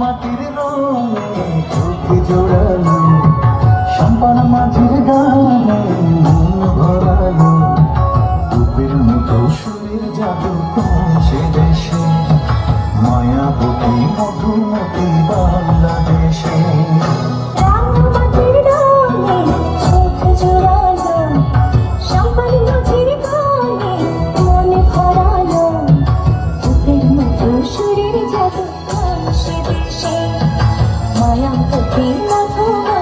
মাটির রঙে চোখে জোড়ালো, সম্পান মাঝির গানে মন ভরালো। রূপের মতো সুরের জাদু সে দেশে মায়াবতী মধুমতি বাংলাদেশে। রাঙামাটির রঙে ยังปกปิดและทุกข์